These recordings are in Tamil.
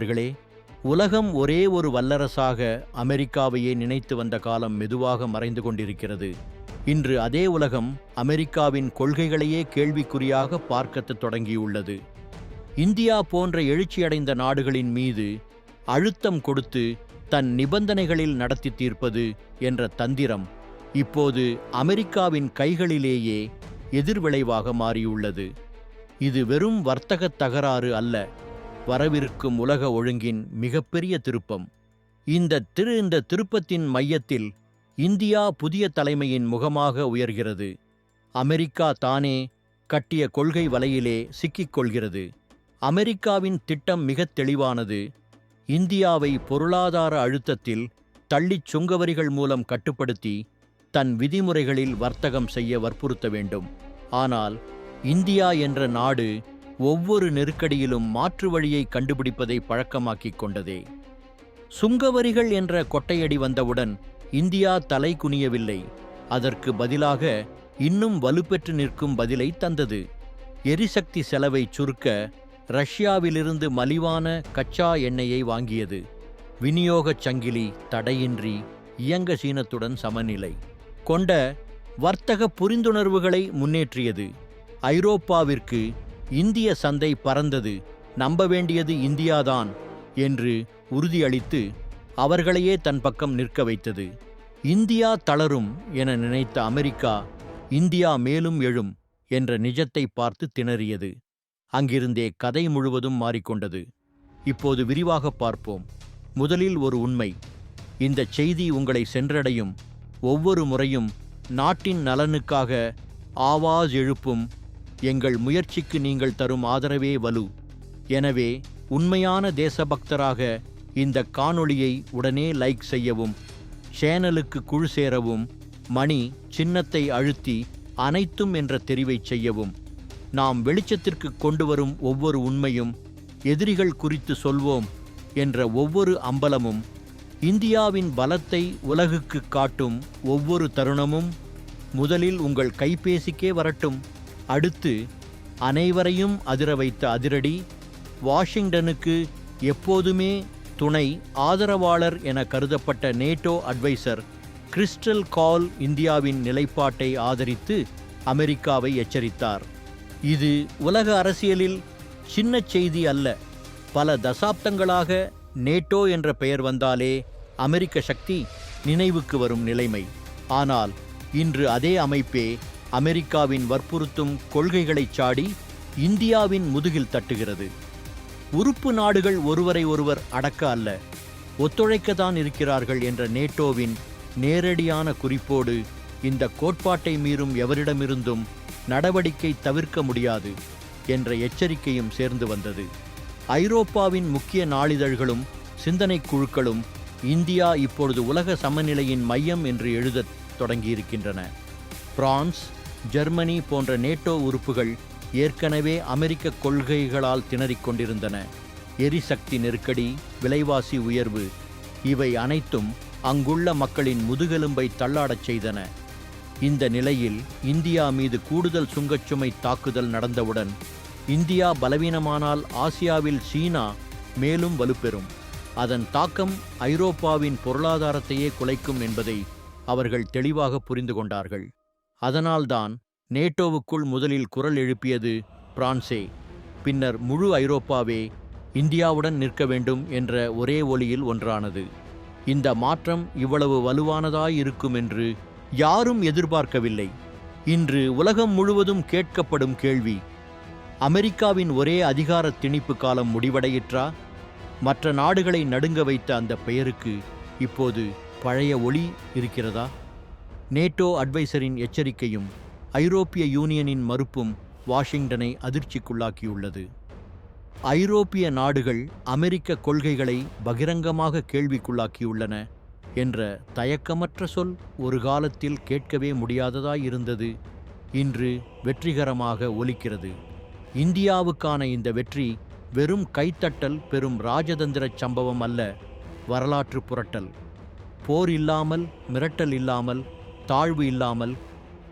நண்பர்களே உலகம் ஒரே ஒரு வல்லரசாக அமெரிக்காவையே நினைத்து வந்த காலம் மெதுவாக மறைந்து கொண்டிருக்கிறது. இன்று அதே உலகம் அமெரிக்காவின் கொள்கைகளையே கேள்விக்குறியாக பார்க்கத் தொடங்கியுள்ளது. இந்தியா போன்ற எழுச்சியடைந்த நாடுகளின் மீது அழுத்தம் கொடுத்து தன் நிபந்தனைகளில் நடத்தி தீர்ப்பது என்ற தந்திரம் இப்போது அமெரிக்காவின் கைகளிலேயே எதிர்விளைவாக மாறியுள்ளது. இது வெறும் வர்த்தக தகராறு அல்ல. வரவிருக்கும் உலக ஒழுங்கின் மிகப்பெரிய திருப்பம். இந்த திரு இந்த திருப்பத்தின் மையத்தில் இந்தியா புதிய தலைமையின் முகமாக உயர்கிறது. அமெரிக்கா தானே கட்டிய கொள்கை வலையிலே சிக்கிக் கொள்கிறது. அமெரிக்காவின் திட்டம் மிகத் தெளிவானது. இந்தியாவை பொருளாதார அழுத்தத்தில் தள்ளிச் சுங்கவரிகள் மூலம் கட்டுப்படுத்தி தன் விதிமுறைகளில் வர்த்தகம் செய்ய வற்புறுத்த வேண்டும். ஆனால் இந்தியா என்ற நாடு ஒவ்வொரு நெருக்கடியிலும் மாற்று வழியை கண்டுபிடிப்பதை பழக்கமாக்கிக் கொண்டதே. சுங்கவரிகள் என்ற கொட்டையடி வந்தவுடன் இந்தியா தலை குனியவில்லை. அதற்கு பதிலாக இன்னும் வலுப்பெற்று நிற்கும் பதிலை தந்தது. எரிசக்தி செலவை சுருக்க ரஷ்யாவிலிருந்து மலிவான கச்சா எண்ணெயை வாங்கியது. விநியோகச் சங்கிலி தடையின்றி இயங்க சீனத்துடன் சமநிலை. கொண்ட வர்த்தக புரிந்துணர்வுகளை முன்னேற்றியது. ஐரோப்பாவிற்கு இந்திய சந்தை பறந்தது. நம்ப வேண்டியது இந்தியாதான் என்று உறுதியளித்து அவர்களையே தன் பக்கம் நிற்க வைத்தது. இந்தியா தளரும் என நினைத்த அமெரிக்கா இந்தியா மேலும் எழும் என்ற நிஜத்தை பார்த்து திணறியது. அங்கிருந்தே கதை முழுவதும் மாறிக்கொண்டது. இப்போது விரிவாக பார்ப்போம். முதலில் ஒரு உண்மை. இந்த செய்தி உங்களை சென்றடையும். ஒவ்வொரு முறையும் நாட்டின் நலனுக்காக ஆவாஸ் எழுப்பும் எங்கள் முயற்சிக்கு நீங்கள் தரும் ஆதரவே வலு. எனவே உண்மையான தேசபக்தராக இந்த காணொளியை உடனே லைக் செய்யவும் சேனலுக்கு குழு சேரவும் மணி சின்னத்தை அழுத்தி அனைத்தும் என்ற தெரிவை செய்யவும். நாம் வெளிச்சத்திற்கு கொண்டு வரும் ஒவ்வொரு உண்மையும் எதிரிகள் குறித்து சொல்வோம் என்ற ஒவ்வொரு அம்பலமும் இந்தியாவின் பலத்தை உலகுக்கு காட்டும் ஒவ்வொரு தருணமும் முதலில் உங்கள் கைபேசிக்கே வரட்டும். அடுத்து அனைவரையும் அதிர வைத்த அதிரடி வாஷிங்டனுக்கு எப்போதுமே துணை ஆதரவாளர் என கருதப்பட்ட நேட்டோ அட்வைசர் கிறிஸ்டல் கால் இந்தியாவின் நிலைப்பாட்டை ஆதரித்து அமெரிக்காவை எச்சரித்தார். இது உலக அரசியலில் சின்ன செய்தி அல்ல பல தசாப்தங்களாக நேட்டோ என்ற பெயர் வந்தாலே அமெரிக்க சக்தி நினைவுக்கு வரும் நிலைமை. ஆனால் இன்று அதே அமைப்பே அமெரிக்காவின் வற்புறுத்தும் கொள்கைகளை சாடி இந்தியாவின் முதுகில் தட்டுகிறது. உறுப்பு நாடுகள் ஒருவரை ஒருவர் அடக்க அல்ல ஒத்துழைக்கத்தான் இருக்கிறார்கள் என்ற நேட்டோவின் நேரடியான குறிப்போடு இந்த கோட்பாட்டை மீறும் எவரிடமிருந்தும் நடவடிக்கை தவிர்க்க முடியாது என்ற எச்சரிக்கையும் சேர்ந்து வந்தது. ஐரோப்பாவின் முக்கிய நாளிதழ்களும் சிந்தனைக் குழுக்களும் இந்தியா இப்பொழுது உலக சமநிலையின் மையம் என்று எழுதத் தொடங்கியிருக்கின்றன. பிரான்ஸ் ஜெர்மனி போன்ற நேட்டோ உறுப்புகள் ஏற்கனவே அமெரிக்க கொள்கைகளால் திணறிக் கொண்டிருந்தன. எரிசக்தி நெருக்கடி விலைவாசி உயர்வு இவை அனைத்தும் அங்குள்ள மக்களின் முதுகெலும்பை தள்ளாடச் செய்தன. இந்த நிலையில் இந்தியா மீது கூடுதல் சுங்கச்சுமை தாக்குதல் நடந்தவுடன் இந்தியா பலவீனமானால் ஆசியாவில் சீனா மேலும் வலுப்பெறும். அதன் தாக்கம் ஐரோப்பாவின் பொருளாதாரத்தையே குலைக்கும் என்பதை அவர்கள் தெளிவாக புரிந்து கொண்டார்கள். அதனால்தான் நேட்டோவுக்குள் முதலில் குரல் எழுப்பியது பிரான்சே பின்னர் முழு ஐரோப்பாவே இந்தியாவுடன் நிற்க வேண்டும் என்ற ஒரே ஒளியில் ஒன்றானது. இந்த மாற்றம் இவ்வளவு வலுவானதாயிருக்கும் என்று யாரும் எதிர்பார்க்கவில்லை. இன்று உலகம் முழுவதும் கேட்கப்படும் கேள்வி அமெரிக்காவின் ஒரே அதிகார திணிப்பு காலம் முடிவடையிற்றா? மற்ற நாடுகளை நடுங்க வைத்த அந்த பெயருக்கு இப்போது பழைய ஒளி இருக்கிறதா? நேட்டோ அட்வைசரின் எச்சரிக்கையும் ஐரோப்பிய யூனியனின் மறுப்பும் வாஷிங்டனை அதிர்ச்சிக்குள்ளாக்கியுள்ளது. ஐரோப்பிய நாடுகள் அமெரிக்க கொள்கைகளை பகிரங்கமாக கேள்விக்குள்ளாக்கியுள்ளன என்ற தயக்கமற்ற சொல் ஒரு காலத்தில் கேட்கவே முடியாததாயிருந்தது. இன்று வெற்றிகரமாக ஒலிக்கிறது. இந்தியாவுக்கான இந்த வெற்றி வெறும் கைத்தட்டல் பெரும் ராஜதந்திர சம்பவம் அல்ல வரலாற்று புரட்டல். போர் இல்லாமல் மிரட்டல் இல்லாமல் தாழ்வு இல்லாமல்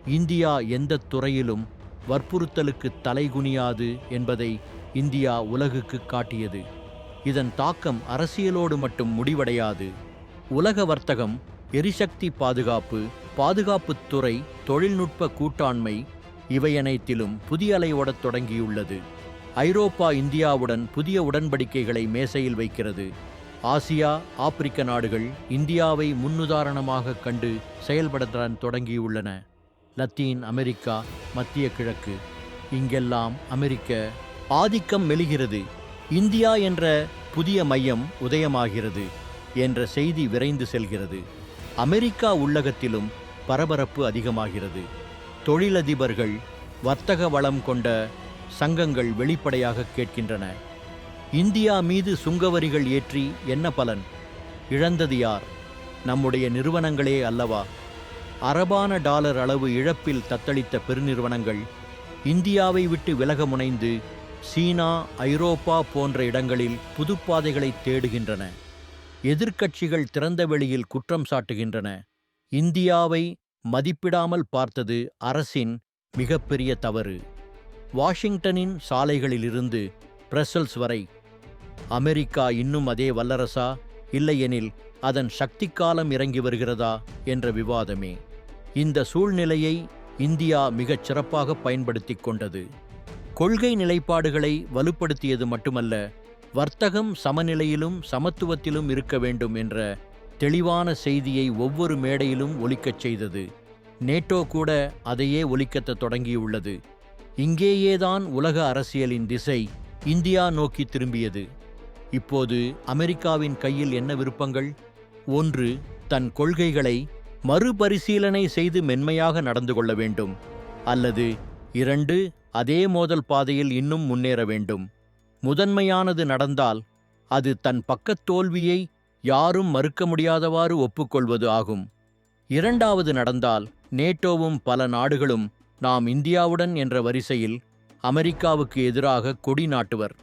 இந்தியா எந்த துறையிலும் வற்புறுத்தலுக்கு தலைகுனியாது என்பதை இந்தியா உலகுக்கு காட்டியது. இதன் தாக்கம் அரசியலோடு மட்டும் முடிவடையாது. உலக வர்த்தகம் எரிசக்தி பாதுகாப்பு பாதுகாப்புத் துறை தொழில்நுட்ப கூட்டாண்மை இவையனைத்திலும் புதிய அலையோடத் தொடங்கியுள்ளது. ஐரோப்பா இந்தியாவுடன் புதிய உடன்படிக்கைகளை மேசையில் வைக்கிறது. ஆசியா ஆப்பிரிக்க நாடுகள் இந்தியாவை முன்னுதாரணமாக கண்டு செயல்படத்தான் தொடங்கியுள்ளன. லத்தீன் அமெரிக்கா மத்திய கிழக்கு. இங்கெல்லாம் அமெரிக்க ஆதிக்கம் மெலுகிறது. இந்தியா என்ற புதிய மையம் உதயமாகிறது என்ற செய்தி விரைந்து செல்கிறது. அமெரிக்கா உள்ளகத்திலும் பரபரப்பு அதிகமாகிறது. தொழிலதிபர்கள் வர்த்தக வளம் கொண்ட சங்கங்கள் வெளிப்படையாக கேட்கின்றன. இந்தியா மீது சுங்கவரிகள் ஏற்றி என்ன பலன்? இழந்தது யார்? நம்முடைய நிறுவனங்களே அல்லவா? அரபான டாலர் அளவு இழப்பில் தத்தளித்த பெருநிறுவனங்கள் இந்தியாவை விட்டு விலக முனைந்து சீனா ஐரோப்பா போன்ற இடங்களில் புதுப்பாதைகளை தேடுகின்றன. எதிர்க்கட்சிகள் திறந்த வெளியில் குற்றம் சாட்டுகின்றன. இந்தியாவை மதிப்பிடாமல் பார்த்தது அரசின் மிகப்பெரிய தவறு. வாஷிங்டனின் சாலைகளிலிருந்து பிரசல்ஸ் வரை அமெரிக்கா இன்னும் அதே வல்லரசா? இல்லையெனில் அதன் சக்தி காலம் இறங்கி வருகிறதா? என்ற விவாதமே. இந்த சூழ்நிலையை இந்தியா மிகச் சிறப்பாக பயன்படுத்திக் கொண்டது. கொள்கை நிலைப்பாடுகளை வலுப்படுத்தியது மட்டுமல்ல வர்த்தகம் சமநிலையிலும் சமத்துவத்திலும் இருக்க வேண்டும் என்ற தெளிவான செய்தியை ஒவ்வொரு மேடையிலும் ஒலிக்கச் செய்தது. நேட்டோ கூட அதையே ஒலிக்கத்த தொடங்கியுள்ளது. இங்கேயேதான் உலக அரசியலின் திசை இந்தியா நோக்கி திரும்பியது. இப்போது அமெரிக்காவின் கையில் என்ன விருப்பங்கள்? ஒன்று தன் கொள்கைகளை மறுபரிசீலனை செய்து மென்மையாக நடந்து கொள்ள வேண்டும். அல்லது இரண்டு அதே மோதல் பாதையில் இன்னும் முன்னேற வேண்டும். முதன்மையானது நடந்தால் அது தன் பக்கத் தோல்வியை யாரும் மறுக்க முடியாதவாறு ஒப்புக்கொள்வது ஆகும். இரண்டாவது நடந்தால் நேட்டோவும் பல நாடுகளும் நாம் இந்தியாவுடன் என்ற வரிசையில் அமெரிக்காவுக்கு எதிராக கொடி நாட்டுவர்.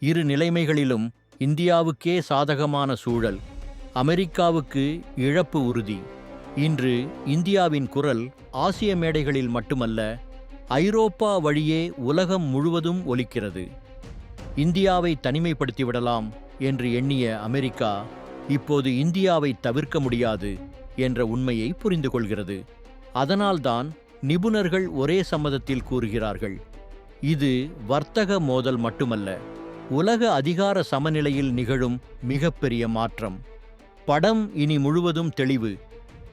இரு நிலைமைகளிலும் இந்தியாவுக்கே சாதகமான சூழல் அமெரிக்காவுக்கு இழப்பு உறுதி. இன்று இந்தியாவின் குரல் ஆசிய மேடைகளில் மட்டுமல்ல ஐரோப்பா வழியே உலகம் முழுவதும் ஒலிக்கிறது. இந்தியாவை தனிமைப்படுத்திவிடலாம் என்று எண்ணிய அமெரிக்கா இப்போது இந்தியாவை தவிர்க்க முடியாது என்ற உண்மையை புரிந்து கொள்கிறது. அதனால்தான் நிபுணர்கள் ஒரே சம்மதத்தில் கூறுகிறார்கள். இது வர்த்தக மோதல் மட்டுமல்ல உலக அதிகார சமநிலையில் நிகழும் மிகப்பெரிய மாற்றம். படம் இனி முழுவதும் தெளிவு.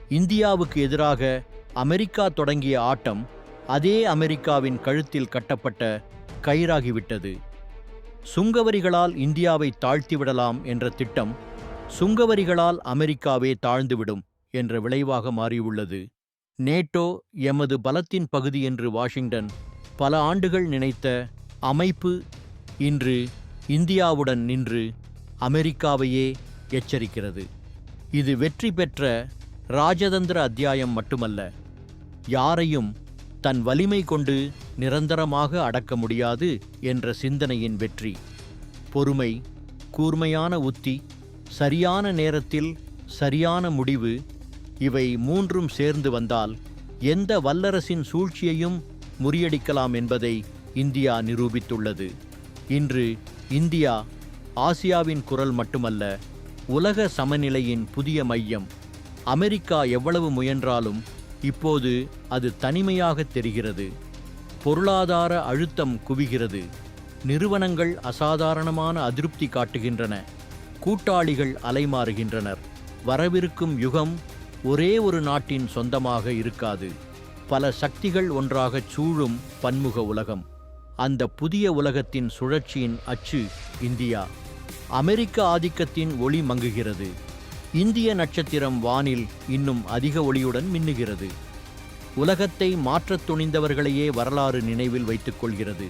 இந்தியாவுக்கு எதிராக அமெரிக்கா தொடங்கிய ஆட்டம் அதே அமெரிக்காவின் கழுத்தில் கட்டப்பட்ட கயிறாகிவிட்டது. சுங்கவரிகளால் இந்தியாவை தாழ்த்திவிடலாம் என்ற திட்டம் சுங்கவரிகளால் அமெரிக்காவே தாழ்ந்துவிடும் என்ற விளைவாக மாறியுள்ளது. நேட்டோ எமது பலத்தின் பகுதி என்று வாஷிங்டன் பல ஆண்டுகள் நினைத்த அமைப்பு இன்று இந்தியாவுடன் நின்று அமெரிக்காவையே எச்சரிக்கிறது. இது வெற்றி பெற்ற ராஜதந்திர அத்தியாயம் மட்டுமல்ல. யாரையும் தன் வலிமை கொண்டு நிரந்தரமாக அடக்க முடியாது என்ற சிந்தனையின் வெற்றி. பொறுமை கூர்மையான உத்தி சரியான நேரத்தில் சரியான முடிவு இவை மூன்றும் சேர்ந்து வந்தால் எந்த வல்லரசின் சூழ்ச்சியையும் முறியடிக்கலாம் என்பதை இந்தியா நிரூபித்துள்ளது. இன்று இந்தியா ஆசியாவின் குரல் மட்டுமல்ல உலக சமநிலையின் புதிய மையம். அமெரிக்கா எவ்வளவு முயன்றாலும் இப்போது அது தனிமையாக தெரிகிறது. பொருளாதார அழுத்தம் குவிகிறது. நிறுவனங்கள் அசாதாரணமான அதிருப்தி காட்டுகின்றன. கூட்டாளிகள் அலைமாறுகின்றனர். வரவிருக்கும் யுகம் ஒரே ஒரு நாட்டின் சொந்தமாக இருக்காது. பல சக்திகள் ஒன்றாகச் சூழும் பன்முக உலகம். அந்த புதிய உலகத்தின் சுழற்சியின் அச்சு இந்தியா. அமெரிக்க ஆதிக்கத்தின் ஒளி மங்குகிறது. இந்திய நட்சத்திரம் வானில் இன்னும் அதிக ஒளியுடன் மின்னுகிறது. உலகத்தை மாற்றத் துணிந்தவர்களையே வரலாறு நினைவில் வைத்துக் கொள்கிறது.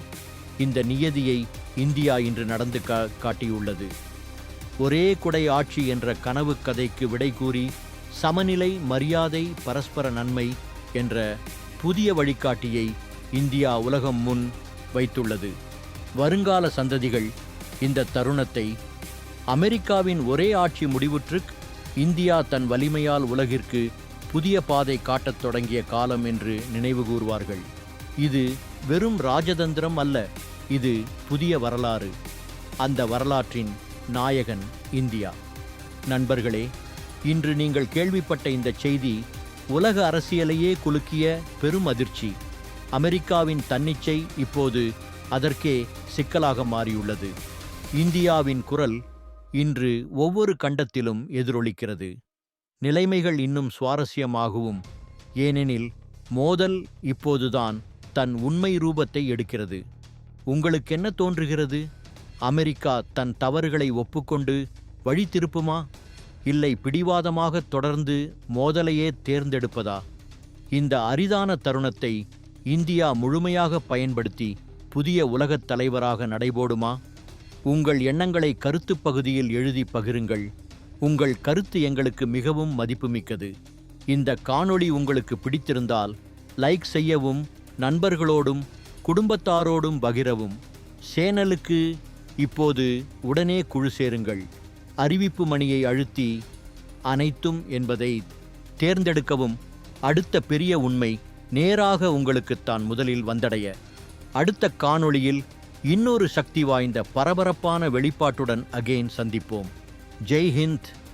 இந்த நியதியை இந்தியா இன்று நடந்து கா காட்டியுள்ளது. ஒரே குடை ஆட்சி என்ற கனவு கதைக்கு விடை கூறி சமநிலை மரியாதை பரஸ்பர நன்மை என்ற புதிய வழிகாட்டியை இந்தியா உலகம் முன் வைத்துள்ளது. வருங்கால சந்ததிகள் இந்த தருணத்தை அமெரிக்காவின் ஒரே ஆட்சி முடிவுற்று இந்தியா தன் வலிமையால் உலகிற்கு புதிய பாதை காட்டத் தொடங்கிய காலம் என்று நினைவுகூர்வார்கள் இது வெறும் ராஜதந்திரம் அல்ல இது புதிய வரலாறு. அந்த வரலாற்றின் நாயகன் இந்தியா. நண்பர்களே இன்று நீங்கள் கேள்விப்பட்ட இந்த செய்தி உலக அரசியலையே குலுக்கிய பெரும் அதிர்ச்சி. அமெரிக்காவின் தன்னிச்சை இப்போது அதற்கே சிக்கலாக மாறியுள்ளது. இந்தியாவின் குரல் இன்று ஒவ்வொரு கண்டத்திலும் எதிரொலிக்கிறது. நிலைமைகள் இன்னும் சுவாரஸ்யமாகவும் ஏனெனில் மோதல் இப்போதுதான் தன் உண்மை ரூபத்தை எடுக்கிறது. உங்களுக்கென்ன தோன்றுகிறது? அமெரிக்கா தன் தவறுகளை ஒப்புக்கொண்டு வழி திருப்புமா? இல்லை பிடிவாதமாக தொடர்ந்து மோதலையே தேர்ந்தெடுப்பதா? இந்த அரிதான தருணத்தை இந்தியா முழுமையாக பயன்படுத்தி புதிய உலகத் தலைவராக நடைபோடுமா? உங்கள் எண்ணங்களை கருத்துப் பகுதியில் எழுதி பகிருங்கள். உங்கள் கருத்து எங்களுக்கு மிகவும் மதிப்புமிக்கது. இந்த காணொளி உங்களுக்கு பிடித்திருந்தால் லைக் செய்யவும் நண்பர்களோடும் குடும்பத்தாரோடும் பகிரவும். சேனலுக்கு இப்போது உடனே குழு சேருங்கள். அறிவிப்பு மணியை அழுத்தி அனைத்தும் என்பதை தேர்ந்தெடுக்கவும் அடுத்த பெரிய உண்மை நேராக உங்களுக்குத்தான் முதலில் வந்தடைய. அடுத்த காணொளியில் இன்னொரு சக்தி வாய்ந்த பரபரப்பான வெளிப்பாட்டுடன் அகெயின் சந்திப்போம். ஜெய் ஹிந்த்.